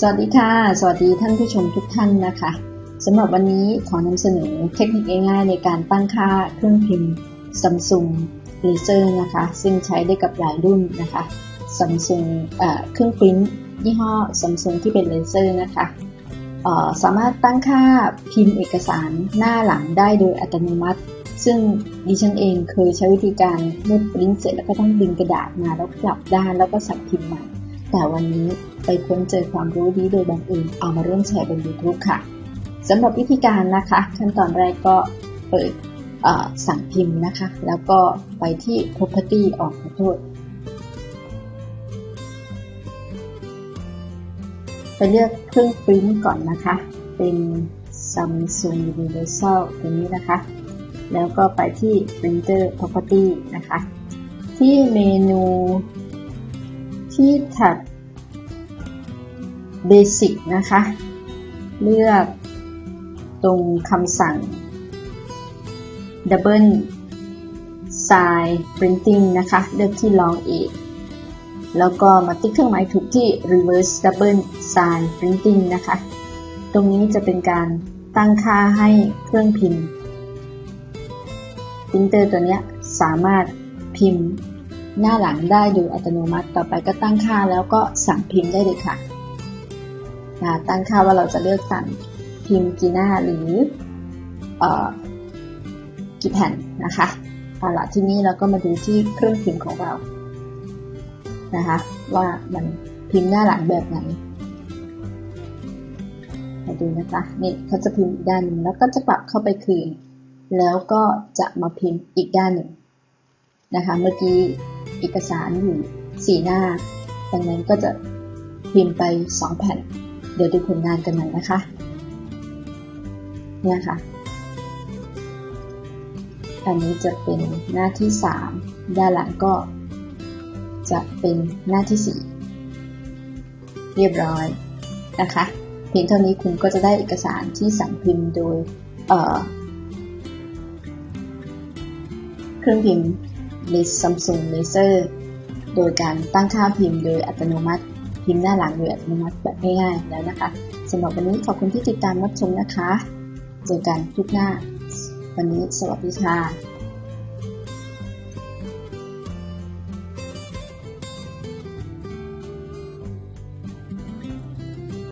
สวัสดีค่ะ สวัสดีท่านผู้ชมทุกท่านนะคะสำหรับวันนี้ขอนำเสนอเทคนิคง่ายๆในการตั้งค่าเครื่องพิมพ์ Samsung Laser นะคะ ซึ่งใช้ได้กับหลายรุ่นนะคะ Samsung เครื่องปริ้นยี่ห้อ Samsung ที่เป็นเลเซอร์นะคะสามารถตั้งค่าพิมพ์เอกสารหน้าหลังได้โดยอัตโนมัติ ซึ่งดิฉันเองเคยใช้วิธีการเมื่อปริ้นเสร็จแล้วก็ต้องดึงกระดาษมาแล้วกลับด้านแล้วก็สั่งพิมพ์ใหม่ แต่วันนี้ ไปค้นเจอความรู้นี้โดยบังเอิญเอามาร่วมแชร์บน YouTube ค่ะสำหรับวิธีการนะคะ ขั้นตอนแรกก็เปิดสั่งพิมพ์นะคะ แล้วก็ไปที่ property ออกขอโทษไปเลือกเครื่องปริ้นก่อนนะคะ เป็น Samsung Universal ตัวนี้นะคะ แล้วก็ไปที่ printer property นะคะ ที่เมนูที่แท็บ Basic นะคะ เลือกตรงคำสั่ง Double Sign Printing นะคะ เลือกที่ Long A แล้วก็มาติ๊กเครื่องหมายถูกที่ Reverse Double Sign Printing นะคะ ตรงนี้จะเป็นการตั้งค่าให้เครื่องพิมพ์ปรินเตอร์ตัวนี้สามารถพิมพ์หน้าหลังได้โดยอัตโนมัติ ต่อไปก็ตั้งค่าแล้วก็สั่งพิมพ์ได้เลยค่ะ ตั้งค่าว่าเราจะเลือกสั่งพิมพ์กี่หน้าหรือกี่แผ่นนะคะเอาละที่นี้เราก็มาดูที่เครื่องพิมพ์ของเรานะคะว่ามันพิมพ์หน้าหลังแบบไหนมาดูนะคะนี่เขาจะพิมพ์อีกด้านหนึ่งแล้วก็จะปรับเข้าไปคืน แล้วก็จะมาพิมพ์อีกด้านหนึ่งนะคะเมื่อกี้เอกสารอยู่สี่หน้าดังนั้นก็จะพิมพ์ไปสองแผ่น เดี๋ยวดูผลงานกันหน่อยนะคะ เนี่ยค่ะ อันนี้จะเป็นหน้าที่ 3 ด้านหลังก็ จะเป็นหน้าที่ 4 เรียบร้อยนะคะ เพียงเท่านี้คุณก็จะได้เอกสารที่สั่งพิมพ์โดยเเครื่องพิมพ์ Samsung Laser โดยการตั้งค่าพิมพ์โดยอัตโนมัติ พิมพ์หน้าหลังโดยอัตโนมัติแบบง่ายๆแล้วนะคะสำหรับวันนี้ขอบคุณที่ติดตามรับชมนะคะ เจอกันทุกหน้า วันนี้สวัสดีค่ะ